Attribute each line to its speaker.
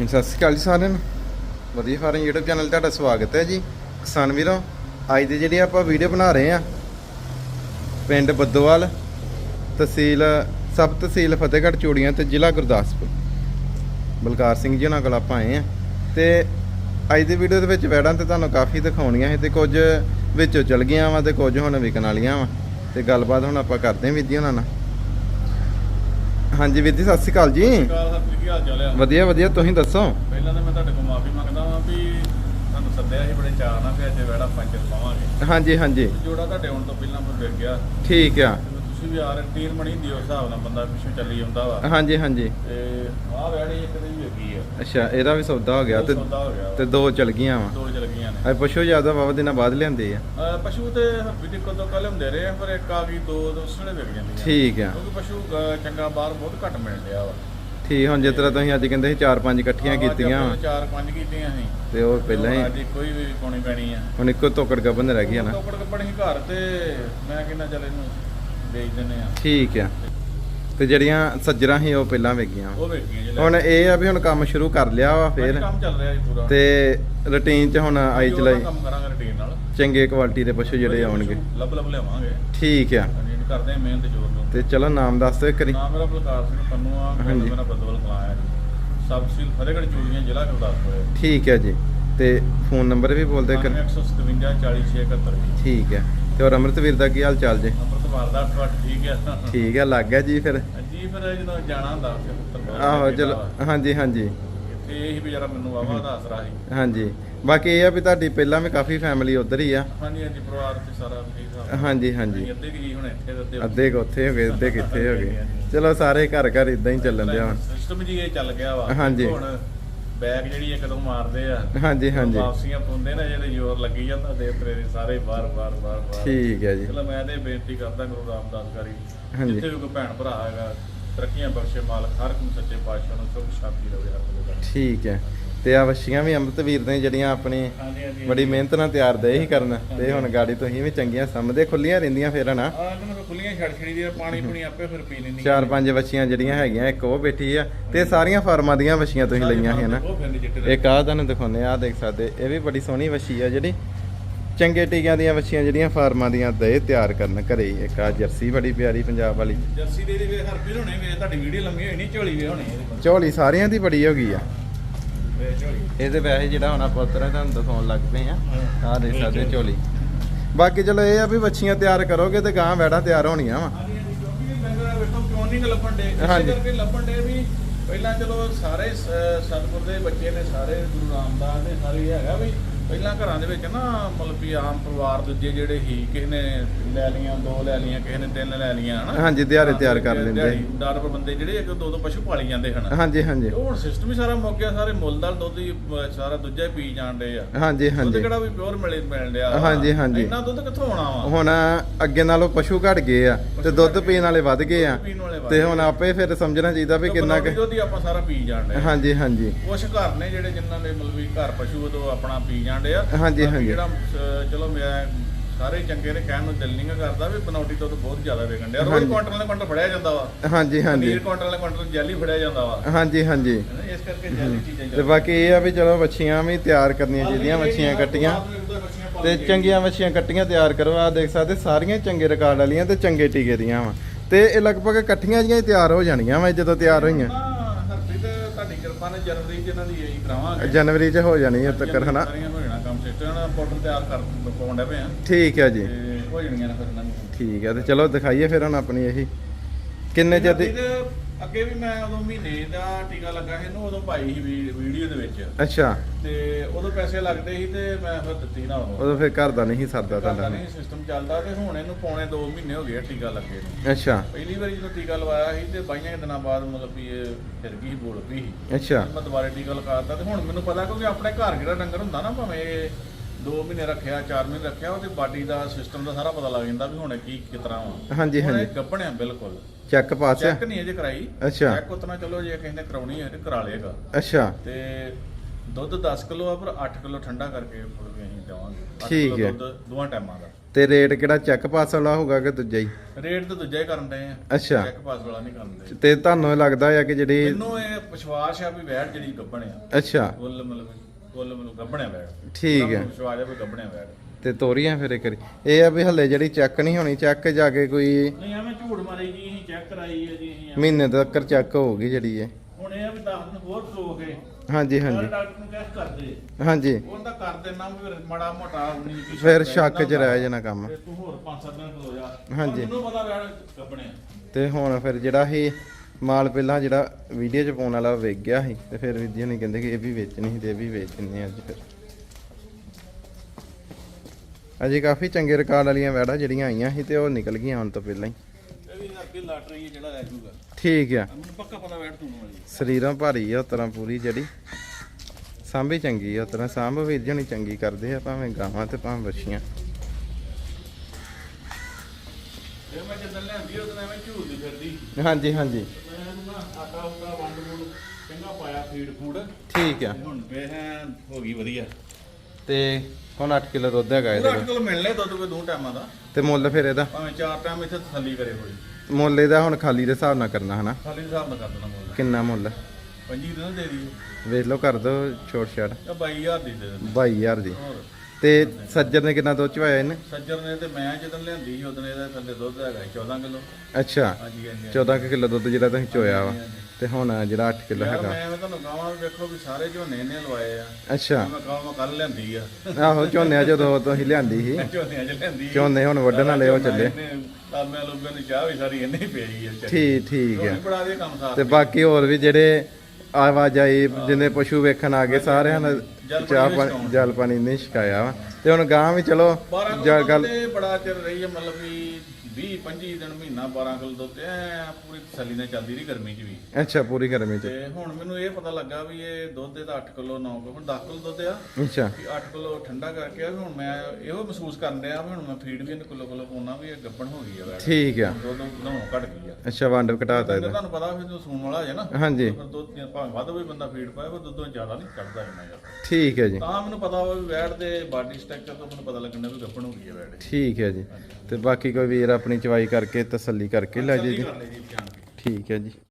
Speaker 1: ਸਤਿ ਸ਼੍ਰੀ ਅਕਾਲ ਜੀ ਸਾਰਿਆਂ ਨੂੰ। ਵਧੀਆ ਫਾਰਮ YouTube ਚੈਨਲ ਤੁਹਾਡਾ ਸਵਾਗਤ ਹੈ ਜੀ। ਕਿਸਾਨ ਵੀਰੋ, ਅੱਜ ਦੀ ਜਿਹੜੀ ਆਪਾਂ ਵੀਡੀਓ ਬਣਾ ਰਹੇ ਆ ਪਿੰਡ ਬੱਦੋਵਾਲ, ਤਹਿਸੀਲ, ਸਬ ਤਹਿਸੀਲ ਫਤਿਹਗੜ੍ਹ ਚੂੜੀਆਂ ਤੇ ਜ਼ਿਲ੍ਹਾ ਗੁਰਦਾਸਪੁਰ। ਬਲਕਾਰ ਸਿੰਘ ਜੀ ਉਹਨਾਂ ਕੋਲ ਆਪਾਂ ਆਏ ਆ ਤੇ ਅੱਜ ਦੀ ਵੀਡੀਓ ਦੇ ਵਿੱਚ ਵੈੜਾਂ ਤੇ ਤੁਹਾਨੂੰ ਕਾਫੀ ਦਿਖਾਉਣੀਆਂ ਸੀ ਤੇ ਕੁਝ ਵਿੱਚੋਂ ਚਲ ਗਈਆਂ ਵਾ ਤੇ ਕੁਝ ਹੁਣ ਵਿਕਣ ਵਾਲੀਆਂ ਵਾ ਤੇ ਗੱਲਬਾਤ ਹੁਣ ਆਪਾਂ ਕਰਦੇ ਹਾਂ ਵੀਰ ਉਹਨਾਂ ਨਾਲ। ਹਾਂਜੀ ਵੀਰ ਜੀ, ਸਤਿ ਸ਼੍ਰੀ ਅਕਾਲ ਜੀ।
Speaker 2: ਕਾਲ ਹਰਪ੍ਰੀਤ ਕੀ ਹਾਲ ਚਾਲ ਆ?
Speaker 1: ਵਧੀਆ ਵਧੀਆ ਤੁਸੀਂ ਦੱਸੋ?
Speaker 2: ਪਹਿਲਾਂ ਤਾਂ ਮੈਂ ਤੁਹਾਡੇ ਕੋਲ ਮਾਫੀ ਮੰਗਦਾ ਹਾਂ ਵੀ ਤੁਹਾਨੂੰ ਸੱਦਿਆ ਸੀ ਬੜੇ ਚਾਅ ਨਾਲ ਵੀ ਅੱਜ ਵੜਾ ਪੰਚਰ ਪਾਵਾਂਗੇ
Speaker 1: ਹਾਂਜੀ ਹਾਂਜੀ।
Speaker 2: ਜੋੜਾ ਤੁਹਾਡੇ ਆਉਣ ਤੋਂ ਪਹਿਲਾਂ ਮੈਂ ਵੇਖ ਗਿਆ।
Speaker 1: ਠੀਕ ਆ।
Speaker 2: ਤੇ ਤੁਸੀਂ ਵੀ ਆ ਰਹੇ ਟੀਰ ਮਣੀ ਹੁੰਦੀ ਉਸ ਹਿਸਾਬ ਨਾਲ ਬੰਦਾ ਪਿੱਛੋਂ ਚੱਲੀ ਜਾਂਦਾ ਵਾ।
Speaker 1: ਹਾਂਜੀ ਹਾਂਜੀ।
Speaker 2: ਤੇ ਆਹ ਵੈੜੀ ਇੱਕ ਦੀ ਵੇਖੀ ਆ।
Speaker 1: ਅੱਛਾ ਇਹਦਾ ਵੀ ਸੌਦਾ ਹੋ ਗਿਆ ਤੇ ਤੇ ਦੋ ਚਲ ਗਈਆਂ ਵਾ।
Speaker 2: ਦੋ ਚਲ ਗਈਆਂ ਨੇ।
Speaker 1: ਅੱਜ ਪੁੱਛੋ ਜ਼ਿਆਦਾ ਬਾਬਾ ਦਿਨਾਂ ਬਾਅਦ ਲਿਆਂਦੇ ਆ।
Speaker 2: ਪਸ਼ੂ ਤੇ ਹਰਪ੍ਰੀਤ ਇੱਕੋ ਦੋ ਕੱਲ ਹੁੰਦੇ ਰਹੇ ਆ, ਪਰ ਇੱਕ ਆ ਗਈ ਦੋ ਦੋ ਸਣੇ ਵਿਕ ਜਾਂਦੀਆਂ।
Speaker 1: ਠੀਕ ਆ।
Speaker 2: ਕਿਉਂਕਿ ਪਸ਼ੂ ਚੰਗਾ ਬਾਹਰ ਬਹੁਤ ਘੱਟ ਮਿਲ ਰਿਹਾ ਵਾ।
Speaker 1: ਠੀਕ ਹੁਣ ਜਿਸ ਤਰ੍ਹਾਂ ਤੁਸੀਂ ਅੱਜ ਕਹਿੰਦੇ ਸੀ ਚਾਰ ਪੰਜ ਇਕੱਠੀਆਂ
Speaker 2: ਅੱਜ
Speaker 1: ਕੀਤੀਆਂ।
Speaker 2: ਚਾਰ ਪੰਜ ਕੀਤੀਆਂ ਸੀ।
Speaker 1: ਤੇ ਉਹ ਪਹਿਲਾਂ
Speaker 2: ਅੱਜ
Speaker 1: ਹੀ
Speaker 2: ਕੋਈ ਵੀ ਪਾਉਣੀ ਪੈਣੀ ਆ।
Speaker 1: ਹੁਣ ਇੱਕੋ ਤੋਕੜ ਗੱਬਨ ਰਹਿ ਗਈ ਆ ਨਾ।
Speaker 2: ਟੋਕੜ ਕੱਪੜ ਹੀ ਘਰ ਤੇ ਮੈਂ ਕਿੰਨਾ ਚੱਲ ਇਹਨੂੰ ਵੇਚ ਦਿੰਨੇ ਆ।
Speaker 1: ਠੀਕ ਆ। ਤੇ ਜਿਹੜੀਆਂ ਸੱਜਰਾਂ ਸੀ ਉਹ ਪਹਿਲਾਂ ਵੇਗੀਆਂ
Speaker 2: ਉਹ ਜਿਹੜੇ
Speaker 1: ਹੁਣ ਇਹ ਆ ਵੀ ਹੁਣ ਕੰਮ ਸ਼ੁਰੂ ਕਰ ਲਿਆ ਵਾ ਫੇਰ।
Speaker 2: ਕੰਮ ਚੱਲ ਰਿਹਾ ਜੀ ਪੂਰਾ।
Speaker 1: ਤੇ ਰੁਟੀਨ ਚ ਹੁਣ ਆਈ ਚਲਾਈ।
Speaker 2: ਕੰਮ ਕਰਾਂਗੇ ਰੁਟੀਨ ਨਾਲ।
Speaker 1: ਚੰਗੇ ਕੁਆਲਿਟੀ ਦੇ ਪਸ਼ੂ ਜਿਹੜੇ ਆਉਣਗੇ।
Speaker 2: ਲੱਭ ਲੱਭ ਲਿਆਵਾਂਗੇ।
Speaker 1: ਠੀਕ ਆ।
Speaker 2: ਕਰਦੇ ਮਿਹਨਤ ਜ਼ੋਰ
Speaker 1: ਤੇ ਚਲੋ ਨਾਮ ਦੱਸ ਦਿਓ ਇੱਕ ਵਾਰੀ।
Speaker 2: ਨਾਮ ਮੇਰਾ ਬਲਕਾਰ ਸਿੰਘ ਪੰਨੂ ਆ ਪਿੰਡ। ਮੇਰਾ ਬਦਵਲ ਸਬ ਸਿਲ ਫਤਿਹਗੜ੍ਹ ਚੂੜੀਆਂ ਜ਼ਿਲ੍ਹਾ ਗੁਰਦਾਸਪੁਰ ਹੈ।
Speaker 1: ਠੀਕ ਹੈ ਜੀ। ਤੇ ਫੋਨ ਨੰਬਰ ਵੀ ਬੋਲ ਦਿਓ ਇੱਕ
Speaker 2: 157 40671 ਜੀ।
Speaker 1: ਠੀਕ ਹੈ। ਤੇ ਹੋਰ ਅੰਮ੍ਰਿਤਵੀਰ ਦਾ ਕੀ ਹਾਲ ਚਾਲ ਜੇ?
Speaker 2: ਅੰਮ੍ਰਿਤ ਮਾਰਦਾ ਠੱਠ ਠੀਕ ਹੈ।
Speaker 1: ਠੀਕ ਹੈ ਲੱਗ ਗਿਆ ਜੀ ਫਿਰ।
Speaker 2: ਜੀ ਫਿਰ ਜਦੋਂ ਜਾਣਾ ਹੁੰਦਾ ਫਿਰ
Speaker 1: ਆਹੋ ਚਲੋ। ਹਾਂਜੀ ਹਾਂਜੀ।
Speaker 2: ਤੇ ਇਹ ਹੀ ਵੀ ਜਰਾ ਮੈਨੂੰ ਵਾਵਾ ਦਾ ਆਸਰਾ ਸੀ।
Speaker 1: ਹਾਂਜੀ। ਬਾਕੀ ਇਹ ਆ ਵੀ ਤੁਹਾਡੀ ਪਹਿਲਾਂ ਵੀ ਕਾਫੀ ਫੈਮਿਲੀ ਉਧਰ ਹੀ ਆ।
Speaker 2: ਹਾਂਜੀ ਹਾਂਜੀ ਪਰਿਵਾਰ ਤੇ ਸਾਰਾ ਠੀਕ ਆ।
Speaker 1: ਹਾਂਜੀ ਹਾਂਜੀ।
Speaker 2: ਅੱਧੇ ਕੀ ਹੁਣ ਇੱਥੇ ਤੇ ਅੱਧੇ
Speaker 1: ਅੱਧੇ ਕੁ ਉੱਥੇ ਹੋ ਗਏ ਅੱਧੇ ਕਿੱਥੇ ਹੋ ਗਏ। ਚਲੋ ਸਾਰੇ ਘਰ ਘਰ ਇਦਾਂ ਹੀ ਚੱਲਣ ਦਿਆ
Speaker 2: ਸਿਸਟਮ ਜੀ ਇਹ ਚੱਲ ਗਿਆ ਵਾ।
Speaker 1: ਹਾਂਜੀ।
Speaker 2: ਹੁਣ ਬੈਗ ਜਿਹੜੀ ਇੱਕ ਦੋ ਮਾਰਦੇ ਆ
Speaker 1: ਹਾਂਜੀ ਹਾਂਜੀ।
Speaker 2: ਵਾਪਸੀਆਂ ਨੇ ਜਿਹੜੇ ਜ਼ੋਰ ਲੱਗੀ ਜਾਂਦਾ ਦੇ ਤੇਰੇ ਸਾਰੇ ਬਾਰ ਬਾਰ ਬਾਰ ਬਾਰ
Speaker 1: ਠੀਕ ਹੈ ਜੀ।
Speaker 2: ਚਲੋ ਮੈਂ ਤੇ ਬੇਨਤੀ ਕਰਦਾ ਗੁਰੂ ਰਾਮਦਾਸ ਗਾਰੀ
Speaker 1: ਹਾਂਜੀ।
Speaker 2: ਜਿੱਥੇ ਵੀ ਕੋਈ ਭੈਣ ਭਰਾ ਹੈਗਾ ਤਰੱਕੀਆਂ ਬਖਸ਼ੇ ਮਾਲਕ ਹਰ ਕੋਈ ਸੱਚੇ ਪਾਤਸ਼ਾਹ ਨੂੰ ਸੁਖ ਸ਼ਾਂਤੀ ਦੇਵੇ ਹਰ ਕੋਈ
Speaker 1: ਠੀਕ ਹੈ। ਤੇ ਆ ਵਸ਼ੀਆਂ ਵੀ ਅੰਮ੍ਰਿਤਵੀਰ ਨੇ ਜਿਹੜੀਆਂ ਆਪਣੀ ਬੜੀ ਮਿਹਨਤ ਨਾਲ ਤਿਆਰ ਦੇ ਹੀ ਕਰਨ। ਤੇ ਹੁਣ ਗਾੜੀ ਤੁਸੀਂ ਵੀ ਚੰਗੀਆਂ ਸਮਝਦੇ ਖੁੱਲੀਆਂ ਰਹਿੰਦੀਆਂ ਫਿਰ ਹਨਾ?
Speaker 2: ਆ ਇਹਨਾਂ ਨੂੰ ਖੁੱਲੀਆਂ ਛੱਡ ਛੜੀ ਦੀ ਪਾਣੀ ਪੂਣੀ ਆਪੇ ਫਿਰ ਪੀ ਲੈਂਦੀ
Speaker 1: ਚਾਰ ਪੰਜ ਵਛੀਆਂ ਜਿਹੜੀਆਂ ਹੈਗੀਆਂ ਇੱਕ ਉਹ ਬੈਠੀ ਆ ਤੇ ਸਾਰੀਆਂ ਫਾਰਮਾਂ ਦੀਆਂ ਵਛੀਆਂ ਤੁਸੀਂ ਲਈਆਂ
Speaker 2: ਨਹੀਂ ਚਿੱਟੇ
Speaker 1: ਇੱਕ ਆ ਤੁਹਾਨੂੰ ਦਿਖਾਉਨੇ ਆ ਦੇਖ ਸਕਦੇ ਇਹ ਵੀ ਬੜੀ ਸੋਹਣੀ ਵਛੀ ਆ ਜਿਹੜੀ। ਚੰਗੇ ਟੀਕਿਆਂ ਦੀਆਂ ਵਛੀਆਂ ਜਿਹੜੀਆਂ ਫਾਰਮਾਂ ਦੀਆਂ ਦੇ ਤਿਆਰ ਕਰਨ ਘਰੇ ਇੱਕ ਆ ਜਰਸੀ ਬੜੀ ਪਿਆਰੀ ਪੰਜਾਬ ਵਾਲੀ।
Speaker 2: ਜਰਸੀ ਦੇ ਦੇ ਵੇ ਹਰਪੀਰ ਹੋਣੇ ਵੇ ਤੁਹਾਡੀ ਵੀਡੀਓ ਲੰਮੀ ਹੋਈ ਨਹੀਂ ਝੋਲੀ ਵੇ ਹੋਣੀ।
Speaker 1: ਝੋਲੀ ਸਾਰਿਆਂ ਦੀ ਬੜੀ ਹੋ ਗਈ ਆ। ਇਹਦੇ ਵੈਸੇ ਜਿਹੜਾ ਹੁਣ ਆਪਾਂ ਉਤਰਾ ਤੁਹਾਨੂੰ ਦਿਖਾਉਣ ਲੱਗ ਪਏ ਆ। ਆ ਦੇਖ ਸਕਦੇ ਝੋਲੀ। ਬਾਕੀ ਚਲੋ ਇਹ ਆ ਵੀ ਵੱਛੀਆਂ ਤਿਆਰ ਕਰੋਗੇ ਤੇ ਗਾਂ ਵੈੜਾ ਤਿਆਰ ਹੋਣੀਆਂ ਵਾ।
Speaker 2: ਹਾਂਜੀ ਦੇ
Speaker 1: ਹਾਂਜੀ।
Speaker 2: ਇਸੇ ਕਰਕੇ ਲੱਭਣ ਦੇ ਵੀ ਪਹਿਲਾਂ ਚਲੋ ਸਾਰੇ ਸ- ਸਤਿਗੁਰ ਦੇ ਬੱਚੇ ਨੇ ਸਾਰੇ ਗੁਰੂ ਰਾਮਦਾਸ ਦੇ ਸਾਰੇ ਇਹ ਹੈਗਾ ਵੀ ਪਹਿਲਾਂ ਘਰਾਂ ਦੇ ਵਿੱਚ ਨਾ ਮਤਲਬ ਵੀ ਆਮ ਪਰਿਵਾਰ ਦੂਜੇ ਜਿਹੜੇ ਹੀ ਕਿਸੇ ਨੇ ਲੈ ਲੀਆਂ ਦੋ ਲੈ ਲੀਆਂ ਕਿਸੇ ਨੇ ਤਿੰਨ ਲੈ ਲੀਆਂ ਹਨਾ?
Speaker 1: ਹਾਂਜੀ, ਦਿਹਾੜੇ ਤਿਆਰ ਕਰ ਲੈਂਦੇ।
Speaker 2: ਦਿਹਾੜੀਦਾਰ ਬੰਦੇ ਜਿਹੜੇ ਇੱਕ ਦੋ ਦੋ ਪਸ਼ੂ ਪਾਲੀ ਜਾਂਦੇ ਹਨ।
Speaker 1: ਹਾਂਜੀ ਹਾਂਜੀ।
Speaker 2: ਤੇ ਉਹ ਹੁਣ ਸਿਸਟਮ ਹੀ ਸਾਰਾ ਮੁੱਕ ਗਿਆ ਸਾਰੇ ਮੁੱਲ ਦਾ ਦੁੱਧ ਹੀ ਸਾਰਾ ਦੂਜਾ ਹੀ ਪੀ ਜਾਂਦੇ ਆ।
Speaker 1: ਹਾਂਜੀ
Speaker 2: ਦੁੱਧ
Speaker 1: ਹਾਂਜੀ।
Speaker 2: ਕਿਹੜਾ ਵੀ ਪਿਓਰ ਮਿਲ ਮਿਲ ਰਿਹਾ ਵਾ।
Speaker 1: ਹਾਂਜੀ, ਹਾਂਜੀ।
Speaker 2: ਇੰਨਾ ਦੁੱਧ ਕਿੱਥੋਂ ਆਉਣਾ ਵਾ?
Speaker 1: ਹੁਣ ਅੱਗੇ ਨਾਲੋਂ ਪਸ਼ੂ ਘਟ ਗਏ ਆ ਤੇ ਦੁੱਧ ਪੀਣ ਵਾਲੇ ਵੱਧ ਗਏ ਆ।
Speaker 2: ਦੁੱਧ
Speaker 1: ਤੇ। ਹੁਣ ਆਪੇ ਫਿਰ ਸਮਝਣਾ ਚਾਹੀਦਾ ਵੀ ਕਿੰਨਾ ਕੁ
Speaker 2: ਦੁੱਧ ਹੀ ਆਪਾਂ ਸਾਰਾ ਪੀ ਜਾਂਦੇ ਆ।
Speaker 1: ਹਾਂਜੀ ਹਾਂਜੀ।
Speaker 2: ਕੁਛ ਘਰ ਨੇ ਜਿਹੜੇ ਜਿਨ੍ਹਾਂ ਦੇ ਮਤਲਬ ਵੀ ਘਰ ਪਸ਼ੂ ਉਦੋਂ ਆਪਣਾ ਪੀ ਜਾਂਦੇ
Speaker 1: ਹਾਂਜੀ, ਹਾਂਜੀ।
Speaker 2: ਜਿਹੜਾ ਅਹ, ਚਲੋ ਮੈਂ ਸਾਰੇ ਹੀ ਚੰਗੇ ਨੇ ਕਹਿਣ ਨੂੰ ਦਿਲ ਨਹੀਂ ਗਾ ਕਰਦਾ ਵੀ ਬਨੌਟੀ ਦੁੱਧ ਬਹੁਤ ਜ਼ਿਆਦਾ ਵੇਚਣ ਡਿਆ। ਰੋਜ਼
Speaker 1: ਹਾਂਜੀ।
Speaker 2: ਕੁਆਂਟਲ ਨਾਲ ਕੁਆਂਟਲ ਫੜਿਆ ਜਾਂਦਾ ਵਾ।
Speaker 1: ਹਾਂਜੀ ਹਾਂਜੀ।
Speaker 2: ਪਨੀਰ ਕੁਆਂਟਲ ਨਾਲ ਕੁਆਂਟਲ ਜੈਲੀ ਫੜਿਆ ਜਾਂਦਾ ਵਾ।
Speaker 1: ਹਾਂਜੀ ਹਾਂਜੀ।
Speaker 2: ਹੈਨਾ, ਇਸ ਕਰਕੇ ਜੈਲੀ ਚੀਜ਼ਾਂ
Speaker 1: ਤੇ ਬਾਕੀ ਇਹ ਆ ਵੀ ਚਲੋ ਵੱਛੀਆਂ ਵੀ ਤਿਆਰ ਕਰਨੀਆਂ ਚਾਹੀਦੀਆਂ ਵੱਛੀਆਂ ਕੱਟੀਆਂ। ਤੇ ਚੰਗੀਆਂ ਵੱਛੀਆਂ ਕੱਟੀਆਂ ਤਿਆਰ ਕਰੋ ਆ ਦੇਖ ਸਕਦੇ ਸਾਰੀਆਂ ਚੰਗੇ ਰਿਕਾਰਡ ਵਾਲੀਆਂ ਤੇ ਚੰਗੇ ਟੀਕੇ ਦੀਆਂ ਵਾ। ਤੇ ਇਹ ਲਗਭਗ ਇਕੱਠੀਆਂ ਜੀਆਂ ਤਿਆਰ ਹੋ ਜਾਣੀਆਂ ਵਾ ਜਦੋਂ ਤਿਆਰ ਹੋਈਆਂ।
Speaker 2: ਹਰਪ੍ਰੀਤ ਤੁਹਾਡੀ ਕਿਰਪਾ ਨਾਲ ਜਨਵਰੀ ਚ ਇਹਨਾਂ ਦੀ ਇਹੀ ਕਰਾਵਾਂਗੇ।
Speaker 1: ਜਨਵਰੀ 'ਚ ਹੋ ਜਾਣੀ ਹੈ ਤੱਕਰ ਹਨਾ?
Speaker 2: ਕੰਮ ਸਿੱਟੇ ਨਾਲ ਪਾਊਡਰ ਤਿਆਰ ਕਰ ਪਾਉਣ ਦੇ ਪਏ ਆ।
Speaker 1: ਠੀਕ ਹੈ ਜੀ।
Speaker 2: ਤੇ ਹੋ ਜਾਣੀਆਂ ਨੇ ਫਿਰ ਇਹਨਾਂ
Speaker 1: ਠੀਕ ਹੈ ਤੇ ਚਲੋ ਦਿਖਾਈਏ ਫਿਰ ਹੁਣ ਆਪਣੀ ਇਹੀ। ਕਿੰਨੇ ਚਿਰ ਦੀ
Speaker 2: ਇਹਦੇ ਅੱਗੇ ਵੀ ਮੈਂ ਉਦੋਂ ਮਹੀਨੇ ਦਾ ਟੀਕਾ ਲੱਗਾ ਸੀ ਇਹਨੂੰ ਉਦੋਂ ਪਾਈ ਸੀ ਵੀਡੀਓ ਦੇ ਵਿੱਚ।
Speaker 1: ਅੱਛਾ।
Speaker 2: ਤੇ ਉਦੋਂ ਪੈਸੇ ਲੱਗਦੇ ਸੀ ਤੇ ਮੈਂ ਫਿਰ ਦਿੱਤੀ ਨਾ ਉਦੋਂ
Speaker 1: ਉਦੋਂ ਫਿਰ ਘਰ ਦਾ ਨਹੀਂ ਸਰਦਾ ਤੁਹਾਡਾ।
Speaker 2: ਨਹੀਂ ਸਿਸਟਮ ਚੱਲਦਾ ਤੇ ਹੁਣ ਇਹਨੂੰ ਪੌਣੇ 2 ਮਹੀਨੇ ਹੋ ਗਏ ਆ ਟੀਕਾ ਲੱਗੇ ਨੂੰ।
Speaker 1: ਅੱਛਾ।
Speaker 2: ਪਹਿਲੀ ਵਾਰੀ ਜਦੋਂ ਟੀਕਾ ਲਵਾਇਆ ਸੀ ਤੇ ਬਾਈਆਂ ਦਿਨਾਂ ਬਾਅਦ ਮਤਲਬ ਵੀ ਇਹ ਫਿਰ ਗਈ ਬੋਲ ਪਈ ਸੀ।
Speaker 1: ਅੱਛਾ।
Speaker 2: ਮੈਂ ਦੁਬਾਰਾ ਟੀਕਾ ਲਗਾਤਾ ਤੇ ਹੁਣ ਮੈਨੂੰ ਪਤਾ ਕਿਉਂਕਿ ਆਪਣੇ ਘਰ ਜਿਹੜਾ ਡੰਗਰ ਹੁੰਦਾ ਨਾ ਭਾਵੇਂ 2 ਮਹੀਨੇ ਰੱਖਿਆ 4 ਮਹੀਨੇ ਰੱਖਿਆ ਉਹਦੀ ਬਾਡੀ ਦਾ ਸਿਸਟਮ ਦਾ ਸਾਰਾ ਪਤਾ ਲੱਗ ਜਾਂਦਾ ਵੀ ਹੁਣ ਇਹ ਕੀ ਕਿਤਰਾ ਵਾ।
Speaker 1: ਹਾਂਜੀ
Speaker 2: ਇਹ
Speaker 1: ਹਾਂਜੀ।
Speaker 2: ਗੱਭਣਿਆ ਬਿਲਕੁਲ।
Speaker 1: Check pass? ਆ
Speaker 2: ਚੈੱਕ ਨਹੀਂ ਅਜੇ ਕਰਾਈ।
Speaker 1: ਅੱਛਾ।
Speaker 2: ਚੈੱਕ ਉਤਨਾ ਚਲੋ ਜੇ ਨੇ ਕਰਾਉਣੀ ਹੈ ਤੇ ਕਰਾ ਲੇਗਾ
Speaker 1: ਅੱਛਾ।
Speaker 2: ਤੇ ਦੁੱਧ 10 ਕਿਲੋ ਆ ਪਰ 8 ਕਿਲੋ ਠੰਡਾ ਕਰਕੇ ਫੁੱਲ ਕੇ ਅਸੀਂ ਦੇਵਾਂਗੇ।
Speaker 1: ਠੀਕ
Speaker 2: ਕਿੱਲੋ
Speaker 1: ਹੈ।
Speaker 2: ਦੁੱਧ ਦੋਵਾਂ ਟਾਈਮਾਂ ਦਾ।
Speaker 1: ਤੇ ਰੇਟ ਕਿਹੜਾ ਚੈੱਕ ਪਾਸ ਵਾਲਾ ਹੋਊਗਾ ਕਿ ਦੂਜਾ ਹੀ?
Speaker 2: ਰੇਟ ਤਾਂ ਦੂਜਾ ਹੀ ਕਰਨ ਦੇ ਆ।
Speaker 1: ਅੱਛਾ।
Speaker 2: ਚੈੱਕ ਪਾਸ ਵਾਲਾ ਨਹੀਂ ਕਰਨ ਦੇ।
Speaker 1: ਤੇ ਤੁਹਾਨੂੰ ਇਹ ਲੱਗਦਾ ਆ ਕਿ ਜਿਹੜੀ
Speaker 2: ਮੈਨੂੰ ਇਹ ਵਿਸ਼ਵਾਸ ਆ ਵੀ ਵੈੜ ਜਿਹੜੀ ਗੱਬਣ ਆ।
Speaker 1: ਅੱਛਾ।
Speaker 2: ਕੁੱਲ ਮਤਲਬ ਕੁੱਲ ਮੈਨੂੰ ਗੱਬਣਿਆ ਵੈੜ।
Speaker 1: ਠੀਕ ਹੈ।
Speaker 2: ਮੈਨੂੰ ਵਿਸ਼ਵਾਸ ਆ ਵੀ ਗੱਬਣਿਆ ਵੈੜ।
Speaker 1: ਤੇ ਤੋਰੀਆਂ ਫਿਰ ਇੱਕ ਵਾਰੀ। ਇਹ ਆ ਵੀ ਹੱਲੇ ਜਿਹੜੀ ਚੈੱਕ ਨਹੀਂ ਹੋਣੀ ਚੈੱਕ ਜਾ ਕੇ ਕੋਈ
Speaker 2: ਨਹੀਂ ਐਵੇਂ ਝੂਠ ਮਾਰੀ ਜੀ ਅਸੀਂ ਚੈੱਕ ਕਰਾਈ ਹੈ ਜੀ ਅਸੀਂ
Speaker 1: ਮਹੀਨੇ ਤੱਕ ਚੈੱਕ ਹੋਊਗੀ ਜਿਹੜੀ ਇਹ।
Speaker 2: ਹੁਣ ਇਹ ਆ ਵੀ 10 ਦਿਨ ਹੋਰ ਖਲੋ ਕੇ
Speaker 1: ਹਾਂਜੀ ਹਾਂਜੀ।
Speaker 2: ਡਾਕਟਰ ਨੂੰ ਕਰਦੇ।
Speaker 1: ਹਾਂਜੀ।
Speaker 2: ਉਹਦਾ ਕਰ ਦੇਣਾ ਫਿਰ ਮਾੜਾ ਮੋਟਾ ਉਨੀ
Speaker 1: ਫਿਰ
Speaker 2: ਸ਼ੱਕ
Speaker 1: 'ਚ ਰਹਿ ਜਾਣਾ ਕੰਮ।
Speaker 2: ਤੇ ਤੂੰ ਹੋਰ 5-7 ਦਿਨ ਖਲੋ ਜਾ।
Speaker 1: ਹਾਂਜੀ।
Speaker 2: ਮੈਨੂੰ ਪਤਾ ਵੈੜ ਗੱਬਣਿਆ
Speaker 1: ਤੇ ਹੁਣ ਫਿਰ ਜਿਹੜਾ ਇਹ ਮਾਲ ਪਹਿਲਾਂ ਜਿਹੜਾ ਵੀਡੀਓ 'ਚ ਪਾਉਣ ਵਾਲਾ ਵਿਕ ਗਿਆ ਸੀ ਤੇ ਫਿਰ ਵੀਡੀਓ ਨੇ ਕਹਿੰਦੇ ਕਿ ਇਹ ਵੀ ਵੇਚਣੀ ਸੀ ਤੇ ਇਹ ਵੀ ਵੇਚ ਦਿੰਨੇ ਅੱਜ ਫਿਰ। ਅਜੇ ਕਾਫੀ ਚੰਗੇ ਰਿਕਾਰਡ ਵਾਲੀਆਂ ਵੈੜਾਂ ਜਿਹੜੀਆਂ ਆਈਆਂ ਸੀ ਤੇ ਉਹ ਨਿਕਲ ਗਈਆਂ ਹੁਣ ਤੋਂ ਪਹਿਲਾਂ ਹੀ।
Speaker 2: ਲਾਟਰੀ ਜਿਹੜਾ ਲੈ
Speaker 1: ਠੀਕ ਆ।
Speaker 2: ਮੈਨੂੰ ਪੱਕਾ ਪਤਾ ਵੈੜ ਤੂੰ ਵਾਲੀ
Speaker 1: ਸਰੀਰਾਂ ਭਾਰੀ ਆ ਤਰ੍ਹਾਂ ਪੂਰੀ ਜਿਹੜੀ। ਸਾਂਭੀ ਚੰਗੀ ਆ ਤਰ੍ਹਾਂ ਸਾਂਭ ਵੀਰ ਜਣੀ ਚੰਗੀ ਕਰਦੇ ਆ ਭਾਵੇਂ ਗਾਵਾਂ ਤੇ ਭਾਵੇਂ ਬੱਛੀਆਂ
Speaker 2: ਇਹ ਮੈਂ ਜਦੋਂ ਲਿਆਂਦੀ ਉਹਦੋਂ ਐਵੇਂ ਝੂਲਦੀ ਫਿਰਦੀ।
Speaker 1: ਹਾਂਜੀ ਹਾਂਜੀ।
Speaker 2: ਮੈਂ ਇਹਨੂੰ ਨਾ ਆਟਾ ਉਟਾ ਵੰਡ ਵੁੰਡ ਚੰਗਾ ਪਾਇਆ ਫੀਡ ਫੂਡ।
Speaker 1: ਠੀਕ ਆ।
Speaker 2: ਹੁਣ ਵੇ ਹੋ ਗਈ ਵਧੀਆ।
Speaker 1: ਤੇ ਹੁਣ 8 ਕਿਲੋ ਦੁੱਧ ਹੈਗਾ ਇਹਦੇ
Speaker 2: ਪੂਰਾ
Speaker 1: ਕੋਲ।
Speaker 2: ਕਿਲੋ ਮਿਲਣੇ ਦੁੱਧ ਕੋਈ ਦੋ ਟਾਈਮਾਂ ਦਾ।
Speaker 1: ਤੇ ਮੁੱਲ ਫਿਰ ਇਹਦਾ?
Speaker 2: ਭਾਵੇਂ ਚਾਰ ਟਾਈਮ ਇੱਥੇ ਤਸੱਲੀ ਕਰੇ ਕੋਈ।
Speaker 1: ਮੁੱਲ ਇਹਦਾ ਹੁਣ ਖਾਲੀ ਦੇ ਹਿਸਾਬ ਨਾਲ ਕਰਨਾ ਹਨਾ?
Speaker 2: ਖਾਲੀ ਦੇ ਹਿਸਾਬ ਨਾਲ ਕਰ ਦੇਣਾ ਮੁੱਲ।
Speaker 1: ਕਿੰਨਾ ਮੁੱਲ?
Speaker 2: ਪੰਜੀ ਦਿਨ ਦੇ ਦੀ
Speaker 1: ਵੇਖ ਲਓ ਕਰ ਦੋ ਛੋਟ ਛਾੜ
Speaker 2: ਤਾਂ 22000 ਦੀ ਦੇ ਦੇ
Speaker 1: 22000 ਦੀ।
Speaker 2: ਹੋਰ।
Speaker 1: ਤੇ ਸੱਜਰ ਨੇ ਕਿੰਨਾ ਦੁੱਧ ਚਵਾਇਆ ਇਹਨੇ?
Speaker 2: ਸੱਜਰ ਨੇ ਤੇ ਮੈਂ ਜਦੋਂ ਲਿਆਂਦੀ ਸੀ ਉਦੋਂ ਇਹਦਾ ਥੱਲੇ ਦੁੱਧ ਹੈਗਾ ਸੀ 14 ਕਿਲੋ।
Speaker 1: ਅੱਛਾ।
Speaker 2: ਹਾਂਜੀ ਹਾਂਜੀ
Speaker 1: 14 ਕਿਲੋ ਦੁੱਧ ਜਿਹੜਾ ਤੁਸੀਂ ਚੋਇਆ ਵਾ। ਤੇ ਹੁਣ ਜਿਹੜਾ 8 ਕਿਲੋ
Speaker 2: ਯਾਰ
Speaker 1: ਹੈਗਾ।
Speaker 2: ਮੈਂ ਤੁਹਾਨੂੰ ਕਹਾਂ ਵੇਖੋ ਵੀ ਸਾਰੇ ਝੋਨੇ ਨੇ ਲਵਾਏ ਆ।
Speaker 1: ਅੱਛਾ।
Speaker 2: ਮੈਂ ਕਹਾਂ ਮੈਂ ਕੱਲ ਲਿਆਂਦੀ ਆ।
Speaker 1: ਆਹੋ ਝੋਨਿਆਂ ਜਦੋਂ ਤੁਸੀਂ ਲਿਆਂਦੀ ਸੀ।
Speaker 2: ਝੋਨੇ ਅਜ ਲਿਆਂਦੀ ਆ।
Speaker 1: ਝੋਨੇ ਹੁਣ ਵੱਢਣ ਵਾਲੇ ਉਹ ਚੱਲੇ।
Speaker 2: ਲਾਮਿਆਂ ਲੋਕਾਂ ਦੀ ਚਾਹ ਵੀ ਸਾਰੀ ਇੰਨੇ ਹੀ ਪਈ ਆ।
Speaker 1: ਠੀਕ ਠੀਕ
Speaker 2: ਝੋਨੇ
Speaker 1: ਹੈ
Speaker 2: ਬੜਾ ਦੇ ਕੰਮ ਸਾਥ
Speaker 1: ਤੇ ਬਾਕੀ ਹੋਰ ਵੀ ਜਿਹੜੇ ਆਵਾਜਾਈ ਜਿੰਨੇ ਪਸ਼ੂ ਵੇਖਣ ਆ ਗਏ ਸਾਰਿਆਂ ਨੇ
Speaker 2: ਜਲ
Speaker 1: ਚਾਹ
Speaker 2: ਪਾਣੀ।
Speaker 1: ਜਲ ਪਾਣੀ ਨਹੀਂ ਛਕਾਇਆ ਤੇ ਹੁਣ ਗਾਂ ਵੀ ਚਲੋ
Speaker 2: 12
Speaker 1: ਜਾਂ
Speaker 2: ਕਿਲੋ
Speaker 1: ਗੱਲ
Speaker 2: ਬੜਾ ਚਿਰ ਰਹੀ ਹੈ ਮਤਲਬ ਵੀ 20 25 ਦਿਨ ਮਹੀਨਾ 12 ਕਿਲੋ ਦੁੱਧ ਤੇ ਐਂ ਪੂਰੀ ਤਸੱਲੀ ਨਾਲ ਚੱਲਦੀ ਰਹੀ ਗਰਮੀ 'ਚ ਵੀ।
Speaker 1: ਅੱਛਾ ਪੂਰੀ ਗਰਮੀ ਚ।
Speaker 2: ਤੇ ਹੁਣ ਮੈਨੂੰ ਇਹ ਪਤਾ ਲੱਗਾ ਵੀ ਇਹ ਦੁੱਧ ਇਹਦਾ 8 ਕਿਲੋ 9 ਕਿਲੋ ਹੁਣ 10 ਕਿਲੋ ਦੁੱਧ ਆ।
Speaker 1: ਅੱਛਾ।
Speaker 2: ਵੀ 8 ਕਿਲੋ ਠੰਡਾ ਕਰਕੇ ਆ ਵੀ ਹੁਣ ਮੈਂ ਇਹੋ ਮਹਿਸੂਸ ਕਰਨ ਰਿਹਾ ਵੀ ਹੁਣ ਮੈਂ ਫੀਡ ਵੀ ਇਹਨੂੰ ਕਿਲੋ ਕਿਲੋ ਪਾਉਣਾ ਵੀ ਇਹ ਗੱਬਣ ਹੋ ਗਈ ਆ ਵੈੜ
Speaker 1: ਠੀਕ ਆ।
Speaker 2: ਦੁੱਧ ਵਧਾਉਣੋਂ ਘਟ ਗਈ ਆ।
Speaker 1: ਅੱਛਾ ਵੰਡ ਘਟਾਤਾ
Speaker 2: ਤੇ
Speaker 1: ਇਹਦਾ।
Speaker 2: ਤੁਹਾਨੂੰ ਪਤਾ ਫਿਰ ਜਦੋਂ ਸੂਣ ਵਾਲਾ ਹੋ ਨਾ
Speaker 1: ਹਾਂਜੀ।
Speaker 2: ਫਿਰ ਦੁੱਧ ਭਾਵੇਂ ਵੱਧ ਵੀ ਬੰਦਾ ਫੀਡ ਪਾਏ ਪਰ ਦੁੱਧੋਂ ਜ਼ਿਆਦਾ ਨਹੀਂ ਕੱਢਦਾ ਇੰਨਾ ਜ਼ਿਆਦਾ।
Speaker 1: ਠੀਕ ਹੈ ਜੀ।
Speaker 2: ਤਾਂ ਮੈਨੂੰ ਪਤਾ ਹੋਵੇ ਵੀ ਵੈੜ ਦੇ ਬਾਡੀ ਸਟਰਕਚਰ ਤੋਂ ਮੈਨੂੰ ਪਤਾ ਲੱਗਣਾ ਵੀ ਗੱਬਣ ਹੋ ਗਈ ਆ ਵੈੜ।
Speaker 1: ਠੀਕ ਹੈ ਜੀ। ਤੇ ਬਾਕੀ ਕੋਈ ਵੀਰ ਆਪਣੀ ਚਵਾਈ ਕਰਕੇ ਤਸੱਲੀ ਕਰਕੇ ਲੈ ਜੇ ਠੀਕ ਹੈ ਜੀ।